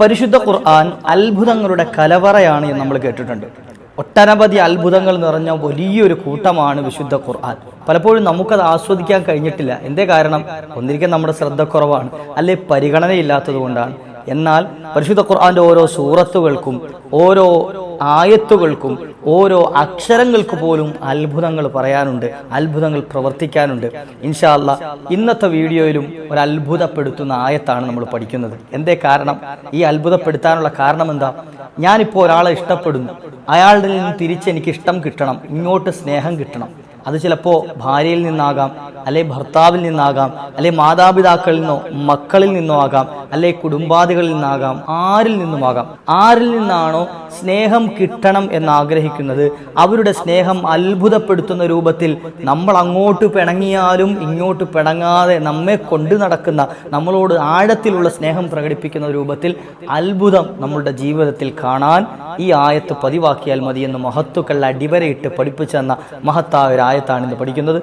പരിശുദ്ധ ഖുർആൻ അത്ഭുതങ്ങളുടെ കലവറയാണ് എന്ന് നമ്മൾ കേട്ടിട്ടുണ്ട്. ഒട്ടനവധി അത്ഭുതങ്ങൾ നിറഞ്ഞ വലിയൊരു കൂട്ടമാണ് വിശുദ്ധ ഖുർആൻ. പലപ്പോഴും നമുക്കത് ആസ്വദിക്കാൻ കഴിഞ്ഞിട്ടില്ല. എന്തേ കാരണം? ഒന്നിരിക്കാൻ നമ്മുടെ ശ്രദ്ധക്കുറവാണ്. അല്ലെ പരിഗണനയില്ലാത്തത് കൊണ്ടാണ്. എന്നാൽ പരിശുദ്ധ ഖുർആന്റെ ഓരോ സൂറത്തുകൾക്കും ഓരോ ആയത്തുകൾക്കും ഓരോ അക്ഷരങ്ങൾക്ക് പോലും അത്ഭുതങ്ങൾ പറയാനുണ്ട് അത്ഭുതങ്ങൾ പ്രവർത്തിക്കാനുണ്ട്. ഇൻഷാല്ല ഇന്നത്തെ വീഡിയോയിലും ഒരു അത്ഭുതപ്പെടുത്തുന്ന ആയത്താണ് നമ്മൾ പഠിക്കുന്നത്. എന്തേ കാരണം? ഈ അത്ഭുതപ്പെടുത്താനുള്ള കാരണം എന്താ ഞാനിപ്പോൾ ഒരാളെ ഇഷ്ടപ്പെടുന്നു. അയാളുടെ നിന്ന് തിരിച്ച് എനിക്ക് ഇഷ്ടം കിട്ടണം ഇങ്ങോട്ട് സ്നേഹം കിട്ടണം. അത് ചിലപ്പോ ഭാര്യയിൽ നിന്നാകാം അല്ലെ ഭർത്താവിൽ നിന്നാകാം അല്ലെ മാതാപിതാക്കളിൽ നിന്നോ മക്കളിൽ നിന്നോ ആകാം അല്ലെ കുടുംബാദികളിൽ നിന്നാകാം ആരിൽ നിന്നുമാകാം. ആരിൽ നിന്നാണോ സ്നേഹം കിട്ടണം എന്ന് ആഗ്രഹിക്കുന്നത് അവരുടെ സ്നേഹം അത്ഭുതപ്പെടുത്തുന്ന രൂപത്തിൽ നമ്മൾ അങ്ങോട്ട് പിണങ്ങിയാലും ഇങ്ങോട്ട് പിണങ്ങാതെ നമ്മെ കൊണ്ടു നടക്കുന്ന നമ്മളോട് ആഴത്തിലുള്ള സ്നേഹം പ്രകടിപ്പിക്കുന്ന രൂപത്തിൽ അത്ഭുതം നമ്മളുടെ ജീവിതത്തിൽ കാണാൻ ഈ ആയത്ത് പതിവാക്കിയാൽ മതിയെന്ന് മഹത്തുക്കൾ അടിവരയിട്ട് പഠിപ്പിച്ചെന്ന മഹത്തായ ഒരു ആയത്താണ് ഇന്ന് പഠിക്കുന്നത്.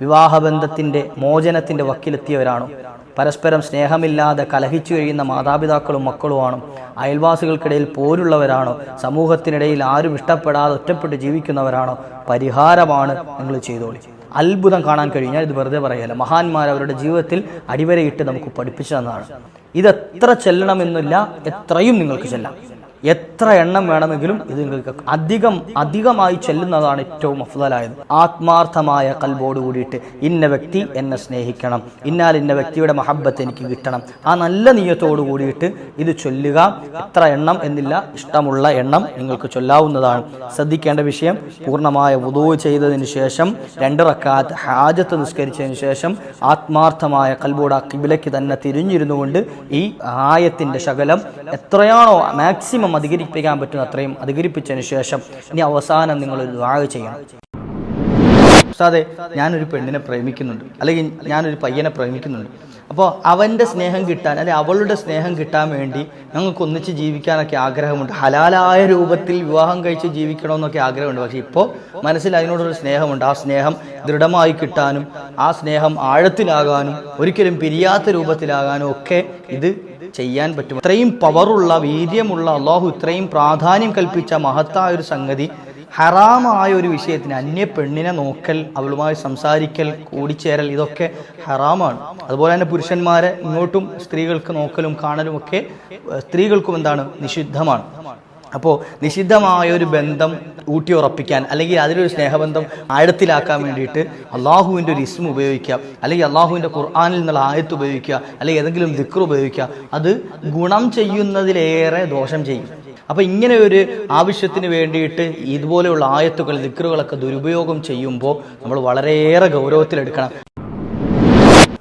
വിവാഹബന്ധത്തിന്റെ മോചനത്തിന്റെ വക്കിലെത്തിയവരാണോ. പരസ്പരം സ്നേഹമില്ലാതെ കലഹിച്ചു കഴിയുന്ന മാതാപിതാക്കളും മക്കളുമാണോ. അയൽവാസികൾക്കിടയിൽ പോരുള്ളവരാണോ. സമൂഹത്തിനിടയിൽ ആരും ഇഷ്ടപ്പെടാതെ ഒറ്റപ്പെട്ട് ജീവിക്കുന്നവരാണോ. പരിഹാരമാണ് നിങ്ങൾ ചെയ്തോളി. അത്ഭുതം കാണാൻ കഴിഞ്ഞാൽ ഇത് വെറുതെ പറയല്ല. മഹാന്മാർ അവരുടെ ജീവിതത്തിൽ അടിവരയിട്ട് നമുക്ക് പഠിപ്പിച്ചു തന്നതാണ് ഇത് എത്ര ചെല്ലണമെന്നില്ല എത്രയും നിങ്ങൾക്ക് ചെല്ലാം. എത്ര എണ്ണം വേണമെങ്കിലും ഇത് നിങ്ങൾക്ക് അധികം അധികമായി ചെല്ലുന്നതാണ് ഏറ്റവും അഫ്ദലായത്. ആത്മാർത്ഥമായ കൽബോട് കൂടിയിട്ട് ഇന്ന വ്യക്തി എന്നെ സ്നേഹിക്കണം ഇന്നാൽ ഇന്ന വ്യക്തിയുടെ മഹബത്ത് എനിക്ക് കിട്ടണം. ആ നല്ല നീയത്തോട് കൂടിയിട്ട് ഇത് ചൊല്ലുക എത്ര എണ്ണം എന്നില്ല ഇഷ്ടമുള്ള എണ്ണം നിങ്ങൾക്ക് ചൊല്ലാവുന്നതാണ്. ശ്രദ്ധിക്കേണ്ട വിഷയം പൂർണമായ ഉദോ ചെയ്തതിന് ശേഷം രണ്ട് റക്കാത്ത് ഹാജത്ത് നിസ്കരിച്ചതിന് ശേഷം ആത്മാർത്ഥമായ കൽബോട് ആ കിബിലയ്ക്ക് തന്നെ തിരിഞ്ഞിരുന്നു കൊണ്ട് ഈ ആയത്തിന്റെ ശകലം എത്രയാണോ മാക്സിമം അധികരിപ്പിക്കാൻ പറ്റുന്ന അത്രയും അധികരിപ്പിച്ചതിന് ശേഷം ഇനി അവസാനം നിങ്ങൾ ദുആ ചെയ്യണം. ഉസ്താദെ ഞാനൊരു പെണ്ണിനെ പ്രേമിക്കുന്നുണ്ട്. അല്ലെങ്കിൽ ഞാനൊരു പയ്യനെ പ്രേമിക്കുന്നുണ്ട്. അപ്പോൾ അവന്റെ സ്നേഹം കിട്ടാൻ അല്ലെങ്കിൽ അവളുടെ സ്നേഹം കിട്ടാൻ വേണ്ടി ഞങ്ങൾക്ക് ഒന്നിച്ച് ജീവിക്കാനൊക്കെ ആഗ്രഹമുണ്ട്. ഹലാലായ രൂപത്തിൽ വിവാഹം കഴിച്ച് ജീവിക്കണമെന്നൊക്കെ ആഗ്രഹമുണ്ട്. പക്ഷേ ഇപ്പോൾ മനസ്സിൽ അതിനോടൊരു സ്നേഹമുണ്ട്. ആ സ്നേഹം ദൃഢമായി കിട്ടാനും ആ സ്നേഹം ആഴത്തിലാകാനും ഒരിക്കലും പിരിയാത്ത രൂപത്തിലാകാനും ഒക്കെ ഇത് ചെയ്യാൻ പറ്റും ഇത്രയും പവറുള്ള വീര്യമുള്ള അള്ളാഹു ഇത്രയും പ്രാധാന്യം കൽപ്പിച്ച മഹത്തായ ഒരു സംഗതി ഹറാമായ ഒരു വിഷയത്തിന് അന്യ പെണ്ണിനെ നോക്കൽ അവളുമായി സംസാരിക്കൽ കൂടിച്ചേരൽ ഇതൊക്കെ ഹറാമാണ്. അതുപോലെ തന്നെ പുരുഷന്മാരെ ഇങ്ങോട്ടും സ്ത്രീകൾക്ക് നോക്കലും കാണലും ഒക്കെ സ്ത്രീകൾക്കും എന്താണ്? നിഷിദ്ധമാണ്. അപ്പോൾ നിഷിദ്ധമായ ഒരു ബന്ധം ഊട്ടിയുറപ്പിക്കാൻ അല്ലെങ്കിൽ അതിലൊരു സ്നേഹബന്ധം ആഴത്തിലാക്കാൻ വേണ്ടിയിട്ട് അള്ളാഹുവിന്റെ ഒരു ഇസ്മ ഉപയോഗിക്കുക അല്ലെങ്കിൽ അള്ളാഹുവിന്റെ ഖുർആാനിൽ നിന്നുള്ള ആയത്ത് ഉപയോഗിക്കുക അല്ലെങ്കിൽ ഏതെങ്കിലും ദിക്ർ ഉപയോഗിക്കുക അത് ഗുണം ചെയ്യുന്നതിലേറെ ദോഷം ചെയ്യും. അപ്പോൾ ഇങ്ങനെ ഒരു ആവശ്യത്തിന് വേണ്ടിയിട്ട് ഇതുപോലെയുള്ള ആയത്തുകൾ ദിക്റുകളൊക്കെ ദുരുപയോഗം ചെയ്യുമ്പോൾ നമ്മൾ വളരെയേറെ ഗൗരവത്തിലെടുക്കണം.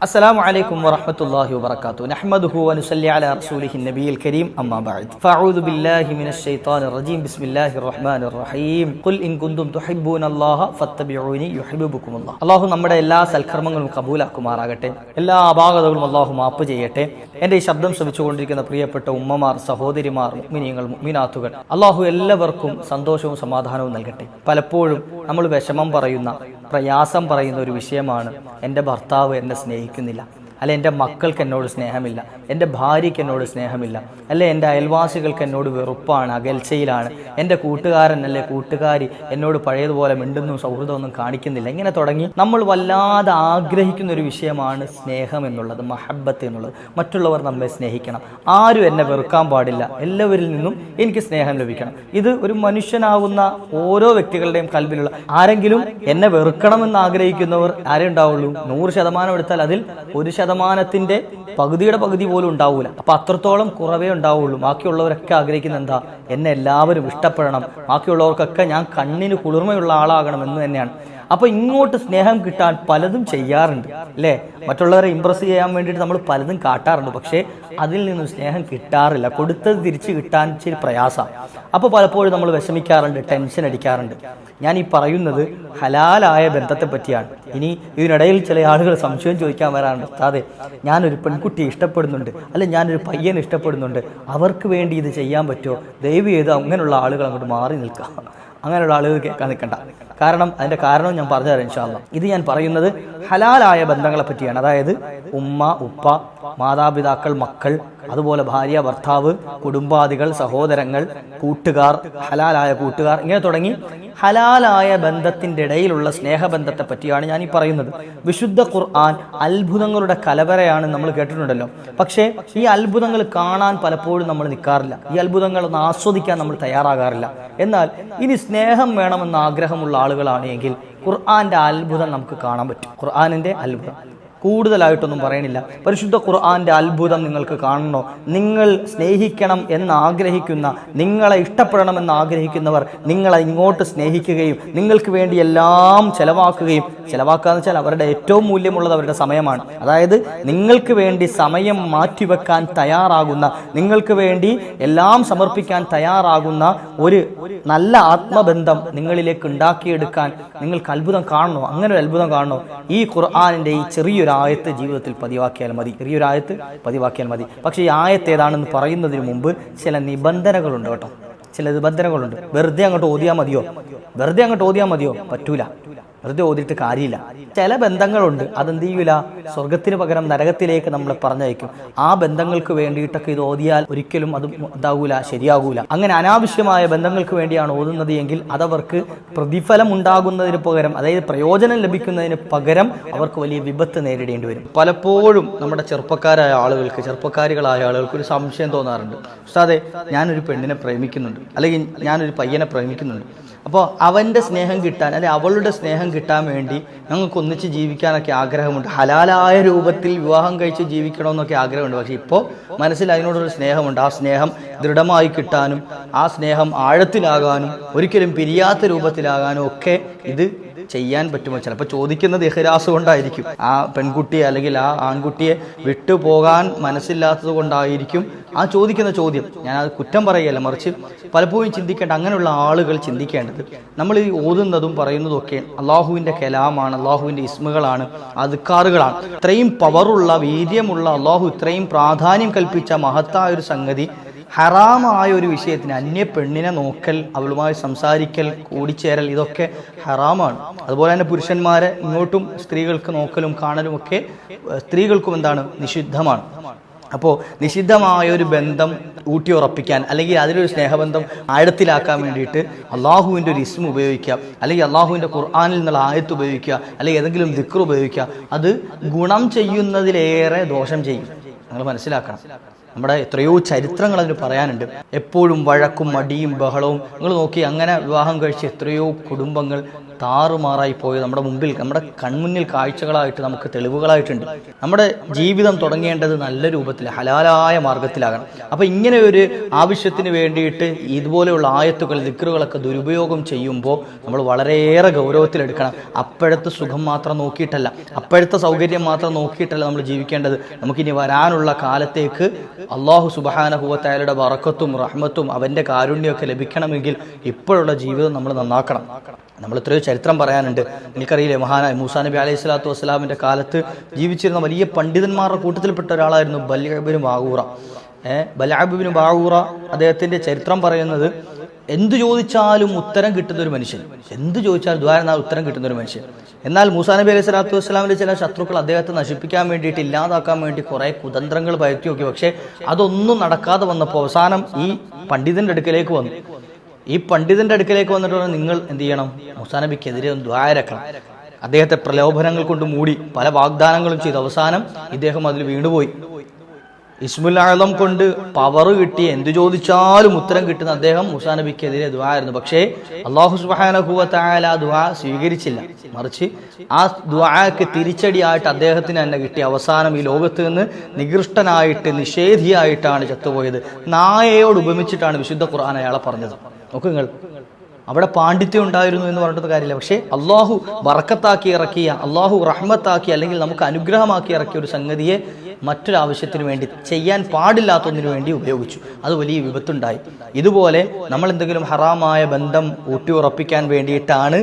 السلام عليكم ورحمة الله وبركاته نحمده ونصلي على رسوله النبي الكريم أما بعد فأعوذ بالله من الشيطان الرجيم بسم الله الرحمن الرحيم قل إن كنتم تحبون الله فاتبعوني يحببكم الله അള്ളാഹു നമ്മുടെ എല്ലാ സൽക്കർമ്മങ്ങളും കബൂലാക്കുമാറാകട്ടെ എല്ലാ അപാകതകളും അള്ളാഹു മാപ്പ് ചെയ്യട്ടെ എൻ്റെ ഈ ശബ്ദം ശ്രമിച്ചുകൊണ്ടിരിക്കുന്ന പ്രിയപ്പെട്ട ഉമ്മമാർ സഹോദരിമാർ മുഗ്മിനീങ്ങൾ മുഗ്മിനാത്തുകൾ അള്ളാഹു എല്ലാവർക്കും സന്തോഷവും സമാധാനവും നൽകട്ടെ പലപ്പോഴും നമ്മൾ വിഷമം പറയുന്ന പ്രയാസം പറയുന്ന ഒരു വിഷയമാണ് എന്റെ ഭർത്താവ് എന്നെ സ്നേഹിക്കുന്നില്ല. അല്ലെ എന്റെ മക്കൾക്ക് എന്നോട് സ്നേഹമില്ല എന്റെ ഭാര്യയ്ക്ക് എന്നോട് സ്നേഹമില്ല അല്ലെ എന്റെ അയൽവാസികൾക്ക് എന്നോട് വെറുപ്പാണ് അകൽച്ചയിലാണ് എന്റെ കൂട്ടുകാരൻ അല്ലെ കൂട്ടുകാരി എന്നോട് പഴയതുപോലെ മിണ്ടുന്നു സൗഹൃദമൊന്നും കാണിക്കുന്നില്ല. ഇങ്ങനെ തുടങ്ങി നമ്മൾ വല്ലാതെ ആഗ്രഹിക്കുന്ന ഒരു വിഷയമാണ് സ്നേഹം എന്നുള്ളത് മഹബത്ത് എന്നുള്ളത്. മറ്റുള്ളവർ നമ്മെ സ്നേഹിക്കണം. ആരും എന്നെ വെറുക്കാൻ പാടില്ല. എല്ലാവരിൽ നിന്നും എനിക്ക് സ്നേഹം ലഭിക്കണം. ഇത് ഒരു മനുഷ്യനാവുന്ന ഓരോ വ്യക്തികളുടെയും കൽവിലുള്ള ആരെങ്കിലും എന്നെ വെറുക്കണമെന്ന് ആഗ്രഹിക്കുന്നവർ ആരേ ഉണ്ടാവുള്ളൂ? നൂറ് ശതമാനം എടുത്താൽ അതിൽ ഒരു ശതമാനത്തിന്റെ പകുതിയുടെ പകുതി പോലും ഉണ്ടാവൂല. അപ്പൊ അത്രത്തോളം കുറവേ ഉണ്ടാവുള്ളൂ. ബാക്കിയുള്ളവരൊക്കെ ആഗ്രഹിക്കുന്ന എന്താ? എന്നെ എല്ലാവരും ഇഷ്ടപ്പെടണം. ബാക്കിയുള്ളവർക്കൊക്കെ ഞാൻ കണ്ണിന് കുളിർമയുള്ള ആളാകണം എന്ന് തന്നെയാണ്. അപ്പൊ ഇങ്ങോട്ട് സ്നേഹം കിട്ടാൻ പലതും ചെയ്യാറുണ്ട്. അല്ലേ? മറ്റുള്ളവരെ ഇമ്പ്രസ് ചെയ്യാൻ വേണ്ടിയിട്ട് നമ്മൾ പലതും കാട്ടാറുണ്ട്. പക്ഷേ അതിൽ നിന്നും സ്നേഹം കിട്ടാറില്ല. കൊടുത്തത് തിരിച്ചു കിട്ടാൻ ചില പ്രയാസമാണ്. അപ്പോൾ പലപ്പോഴും നമ്മൾ വിഷമിക്കാറുണ്ട് ടെൻഷൻ അടിക്കാറുണ്ട്. ഞാൻ ഈ പറയുന്നത് ഹലാലായ ബന്ധത്തെ പറ്റിയാണ്. ഇനി ഇതിനിടയിൽ ചില ആളുകൾ സംശയം ചോദിക്കാൻ വരാറുണ്ട്. അതെ ഞാനൊരു പെൺകുട്ടിയെ ഇഷ്ടപ്പെടുന്നുണ്ട്. അല്ലെ ഞാനൊരു പയ്യനെ ഇഷ്ടപ്പെടുന്നുണ്ട്. അവർക്ക് വേണ്ടി ഇത് ചെയ്യാൻ പറ്റുമോ? ദയവ് ചെയ്ത് അങ്ങനെയുള്ള ആളുകൾ അങ്ങോട്ട് മാറി നിൽക്കാം അങ്ങനെയുള്ള ആളുകൾ കേൾക്കാൻ നിൽക്കണ്ട. കാരണം അതിന്റെ കാരണം ഞാൻ പറഞ്ഞു തരാം ഇൻഷാല്ല ഇത് ഞാൻ പറയുന്നത് ഹലാലായ ബന്ധങ്ങളെ പറ്റിയാണ്. അതായത് ഉമ്മ ഉപ്പ മാതാപിതാക്കൾ മക്കൾ അതുപോലെ ഭാര്യ ഭർത്താവ് കുടുംബാദികൾ സഹോദരങ്ങൾ കൂട്ടുകാർ ഹലാലായ കൂട്ടുകാർ ഇങ്ങനെ തുടങ്ങി ഹലാലായ ബന്ധത്തിന്റെ ഇടയിലുള്ള സ്നേഹബന്ധത്തെ പറ്റിയാണ് ഞാൻ ഈ പറയുന്നത്. വിശുദ്ധ ഖുർആൻ അത്ഭുതങ്ങളുടെ കലവറയാണ് നമ്മൾ കേട്ടിട്ടുണ്ടല്ലോ. പക്ഷേ ഈ അത്ഭുതങ്ങൾ കാണാൻ പലപ്പോഴും നമ്മൾ നിൽക്കാറില്ല ഈ അത്ഭുതങ്ങളൊന്നും ആസ്വദിക്കാൻ നമ്മൾ തയ്യാറാകാറില്ല. എന്നാൽ ഇനി സ്നേഹം വേണമെന്ന് ആഗ്രഹമുള്ള ആളുകളാണെങ്കിൽ ഖുർആന്റെ അത്ഭുതം നമുക്ക് കാണാൻ പറ്റും. ഖുർആാനിന്റെ അത്ഭുതം. കൂടുതലായിട്ടൊന്നും പറയണില്ല. പരിശുദ്ധ ഖുർആന്റെ അത്ഭുതം നിങ്ങൾക്ക് കാണണോ? നിങ്ങൾ സ്നേഹിക്കണം എന്ന് ആഗ്രഹിക്കുന്ന നിങ്ങളെ ഇഷ്ടപ്പെടണമെന്ന് ആഗ്രഹിക്കുന്നവർ നിങ്ങളെ ഇങ്ങോട്ട് സ്നേഹിക്കുകയും നിങ്ങൾക്ക് വേണ്ടി എല്ലാം ചെലവാക്കുകയും ചെലവാക്കുക എന്ന് വെച്ചാൽ അവരുടെ ഏറ്റവും മൂല്യമുള്ളത് അവരുടെ സമയമാണ്. അതായത് നിങ്ങൾക്ക് വേണ്ടി സമയം മാറ്റിവെക്കാൻ തയ്യാറാകുന്ന നിങ്ങൾക്ക് വേണ്ടി എല്ലാം സമർപ്പിക്കാൻ തയ്യാറാകുന്ന ഒരു നല്ല ആത്മബന്ധം നിങ്ങളിലേക്ക് ഉണ്ടാക്കിയെടുക്കാൻ നിങ്ങൾക്ക് അത്ഭുതം കാണണോ? അങ്ങനെ ഒരു അത്ഭുതം കാണണോ? ഈ ഖുർആാനിന്റെ ഈ ചെറിയൊരു ആയത്ത് ജീവിതത്തിൽ പതിവാക്കിയാൽ മതി. ചെറിയൊരു ആയത്ത് പതിവാക്കിയാൽ മതി. പക്ഷേ ഈ ആയത്ത് ഏതാണെന്ന് പറയുന്നതിന് മുമ്പ് ചില നിബന്ധനകളുണ്ട് കേട്ടോ. ചില നിബന്ധനകളുണ്ട്. വെറുതെ അങ്ങോട്ട് ഓതിയാൽ മതിയോ? വെറുതെ അങ്ങോട്ട് ഓതിയാൽ മതിയോ? പറ്റൂല. വെറുതെ ഓതിട്ട് കാര്യമില്ല. ചില ബന്ധങ്ങളുണ്ട്. അതെന്ത് ചെയ്യൂല? സ്വർഗത്തിന് പകരം നരകത്തിലേക്ക് നമ്മൾ പറഞ്ഞയക്കും. ആ ബന്ധങ്ങൾക്ക് വേണ്ടിയിട്ടൊക്കെ ഇത് ഓതിയാൽ ഒരിക്കലും അത് ഇതാകൂല ശരിയാകൂല അങ്ങനെ അനാവശ്യമായ ബന്ധങ്ങൾക്ക് വേണ്ടിയാണ് ഓതുന്നത് എങ്കിൽ അതവർക്ക് പ്രതിഫലം ഉണ്ടാകുന്നതിന് പകരം അതായത് പ്രയോജനം ലഭിക്കുന്നതിന് പകരം അവർക്ക് വലിയ വിപത്ത് നേരിടേണ്ടി വരും. പലപ്പോഴും നമ്മുടെ ചെറുപ്പക്കാരായ ആളുകൾക്ക് ചെറുപ്പക്കാരികളായ ആളുകൾക്ക് ഒരു സംശയം തോന്നാറുണ്ട്. ഉസ്താദെ ഞാനൊരു പെണ്ണിനെ പ്രേമിക്കുന്നുണ്ട്. അല്ലെങ്കിൽ ഞാനൊരു പയ്യനെ പ്രേമിക്കുന്നുണ്ട്. അപ്പോൾ അവന്റെ സ്നേഹം കിട്ടാൻ അല്ലെ അവളുടെ സ്നേഹം കിട്ടാൻ വേണ്ടി ഞങ്ങൾക്ക് ഒന്നിച്ച് ജീവിക്കാനൊക്കെ ആഗ്രഹമുണ്ട്. ഹലാലായ രൂപത്തിൽ വിവാഹം കഴിച്ച് ജീവിക്കണമെന്നൊക്കെ ആഗ്രഹമുണ്ട്. പക്ഷേ ഇപ്പോൾ മനസ്സിൽ അതിനോടൊരു സ്നേഹമുണ്ട്. ആ സ്നേഹം ദൃഢമായി കിട്ടാനും ആ സ്നേഹം ആഴത്തിലാകാനും ഒരിക്കലും പിരിയാത്ത രൂപത്തിലാകാനും ഒക്കെ ഇത് ചെയ്യാൻ പറ്റുമോ ചിലപ്പോൾ ചോദിക്കുന്നത് ഇഹ്രാസ് കൊണ്ടായിരിക്കും. ആ പെൺകുട്ടിയെ അല്ലെങ്കിൽ ആ ആൺകുട്ടിയെ വിട്ടുപോകാൻ മനസ്സില്ലാത്തത് കൊണ്ടായിരിക്കും ആ ചോദിക്കുന്ന ചോദ്യം. ഞാൻ അത് കുറ്റം പറയുകയല്ല മറിച്ച് പലപ്പോഴും ചിന്തിക്കേണ്ട അങ്ങനെയുള്ള ആളുകൾ ചിന്തിക്കേണ്ടത് നമ്മൾ ഈ ഓതുന്നതും പറയുന്നതും ഒക്കെ അള്ളാഹുവിന്റെ കലാമാണ് അള്ളാഹുവിന്റെ ഇസ്മുകളാണ് അതുക്കാറുകളാണ് ഇത്രയും പവറുള്ള വീര്യമുള്ള അള്ളാഹു ഇത്രയും പ്രാധാന്യം കൽപ്പിച്ച മഹത്തായ ഒരു സംഗതി ഹറാമായ ഒരു വിഷയത്തിന് അന്യ പെണ്ണിനെ നോക്കൽ അവളുമായി സംസാരിക്കൽ കൂടിച്ചേരൽ ഇതൊക്കെ ഹറാമാണ്. അതുപോലെ തന്നെ പുരുഷന്മാരെ ഇങ്ങോട്ടും സ്ത്രീകൾക്ക് നോക്കലും കാണലും ഒക്കെ സ്ത്രീകൾക്കും എന്താണ്? നിഷിദ്ധമാണ്. അപ്പോൾ നിഷിദ്ധമായ ഒരു ബന്ധം ഊട്ടിയുറപ്പിക്കാൻ അല്ലെങ്കിൽ അതിലൊരു സ്നേഹബന്ധം ആഴത്തിലാക്കാൻ വേണ്ടിയിട്ട് അള്ളാഹുവിന്റെ ഒരു ഇസ്മ ഉപയോഗിക്കുക അല്ലെങ്കിൽ അള്ളാഹുവിന്റെ ഖുർആാനിൽ നിന്നുള്ള ആയത്ത് ഉപയോഗിക്കുക അല്ലെങ്കിൽ ഏതെങ്കിലും ദിക്ർ ഉപയോഗിക്കുക അത് ഗുണം ചെയ്യുന്നതിലേറെ ദോഷം ചെയ്യും. നിങ്ങൾ മനസ്സിലാക്കണം. നമ്മുടെ എത്രയോ ചരിത്രങ്ങൾ അതിന് പറയാനുണ്ട്. എപ്പോഴും വഴക്കും മടിയും ബഹളവും. നിങ്ങൾ നോക്കി അങ്ങനെ വിവാഹം കഴിച്ച് എത്രയോ കുടുംബങ്ങൾ താറുമാറായി പോയി നമ്മുടെ മുമ്പിൽ നമ്മുടെ കൺമുന്നിൽ കാഴ്ചകളായിട്ട് നമുക്ക് തെളിവുകളായിട്ടുണ്ട്. നമ്മുടെ ജീവിതം തുടങ്ങേണ്ടത് നല്ല രൂപത്തിൽ ഹലാലായ മാർഗത്തിലാകണം. അപ്പോൾ ഇങ്ങനെ ഒരു ആവശ്യത്തിന് വേണ്ടിയിട്ട് ഇതുപോലെയുള്ള ആയത്തുകൾ ദിക്കറുകളൊക്കെ ദുരുപയോഗം ചെയ്യുമ്പോൾ നമ്മൾ വളരെയേറെ ഗൗരവത്തിലെടുക്കണം. അപ്പോഴത്തെ സുഖം മാത്രം നോക്കിയിട്ടല്ല അപ്പോഴത്തെ സൗകര്യം മാത്രം നോക്കിയിട്ടല്ല നമ്മൾ ജീവിക്കേണ്ടത്. നമുക്കിനി വരാനുള്ള കാലത്തേക്ക് അള്ളാഹു സുബാനഹുവത്തായാലുടെ വറക്കത്തും റഹ്മത്തും അവന്റെ കാരുണ്യമൊക്കെ ലഭിക്കണമെങ്കിൽ ഇപ്പോഴുള്ള ജീവിതം നമ്മൾ നന്നാക്കണം. നമ്മൾ എത്രയോ ചരിത്രം പറയാനുണ്ട്. എനിക്കറിയില്ലേ മഹാനായ മൂസാ നബി അലൈഹി സ്വലാത്തു വസ്സലാമിന്റെ കാലത്ത് ജീവിച്ചിരുന്ന വലിയ പണ്ഡിതന്മാരുടെ കൂട്ടത്തിൽപ്പെട്ട ഒരാളായിരുന്നു ബല്യബിന് ബാഗൂറ. ഏഹ് ബലാബിന് ബാഗൂറ അദ്ദേഹത്തിന്റെ ചരിത്രം പറയുന്നത് എന്തു ചോദിച്ചാലും ഉത്തരം കിട്ടുന്ന ഒരു മനുഷ്യൻ. എന്തു ചോദിച്ചാലും ദ്വാര ഉത്തരം കിട്ടുന്ന ഒരു മനുഷ്യൻ. എന്നാൽ മൂസാ നബി അലൈഹി സ്വലാത്തു വസ്സലാമിന്റെ ചില ശത്രുക്കൾ അദ്ദേഹത്തെ നശിപ്പിക്കാൻ വേണ്ടിയിട്ട് ഇല്ലാതാക്കാൻ വേണ്ടി കുറേ കുതന്ത്രങ്ങൾ പയറ്റി നോക്കി പക്ഷേ അതൊന്നും നടക്കാതെ വന്നപ്പോൾ അവസാനം ഈ പണ്ഡിതന്റെ അടുക്കലേക്ക് വന്നു. ഈ പണ്ഡിതന്റെ അടുക്കലേക്ക് വന്നിട്ട് നിങ്ങൾ എന്ത് ചെയ്യണം? മുസാനബിക്കെതിരെ ഒന്ന് ദ്വാരക്കണം അദ്ദേഹത്തെ പ്രലോഭനങ്ങൾ കൊണ്ട് മൂടി പല വാഗ്ദാനങ്ങളും ചെയ്തു അവസാനം ഇദ്ദേഹം അതിൽ വീണുപോയി. ഇസ്മുൽ ആലം കൊണ്ട് പവർ കിട്ടി. എന്ത് ചോദിച്ചാലും ഉത്തരം കിട്ടുന്ന അദ്ദേഹം മുസാനബിക്കെതിരെ നബിക്കെതിരെ ദുആയിരുന്നു പക്ഷേ അള്ളാഹു സുബാനഹുവത്തായാലും ആ സ്വീകരിച്ചില്ല. മറിച്ച് ആ ദുആക്ക് തിരിച്ചടിയായിട്ട് അദ്ദേഹത്തിന് തന്നെ കിട്ടി. അവസാനം ഈ ലോകത്ത് നിന്ന് നികൃഷ്ടനായിട്ട് നിഷേധിയായിട്ടാണ് ചത്തുപോയത്. നായയോട് ഉപമിച്ചിട്ടാണ് വിശുദ്ധ ഖുർആൻ അയാളെ പറഞ്ഞത്. നോക്കൂ നിങ്ങൾ അവിടെ പാണ്ഡിത്യം ഉണ്ടായിരുന്നു എന്ന് പറഞ്ഞിട്ട് കാര്യമില്ല. പക്ഷേ അള്ളാഹു വറക്കത്താക്കി ഇറക്കിയ അള്ളാഹു റഹ്മത്താക്കി അല്ലെങ്കിൽ നമുക്ക് അനുഗ്രഹമാക്കി ഇറക്കിയ ഒരു സംഗതിയെ മറ്റൊരാവശ്യത്തിന് വേണ്ടി ചെയ്യാൻ പാടില്ലാത്തതിനു വേണ്ടി ഉപയോഗിച്ചു. അത് വലിയ വിപത്തുണ്ടായി. ഇതുപോലെ നമ്മൾ എന്തെങ്കിലും ഹറാമായ ബന്ധം ഊട്ടിയുറപ്പിക്കാൻ വേണ്ടിയിട്ടാണ്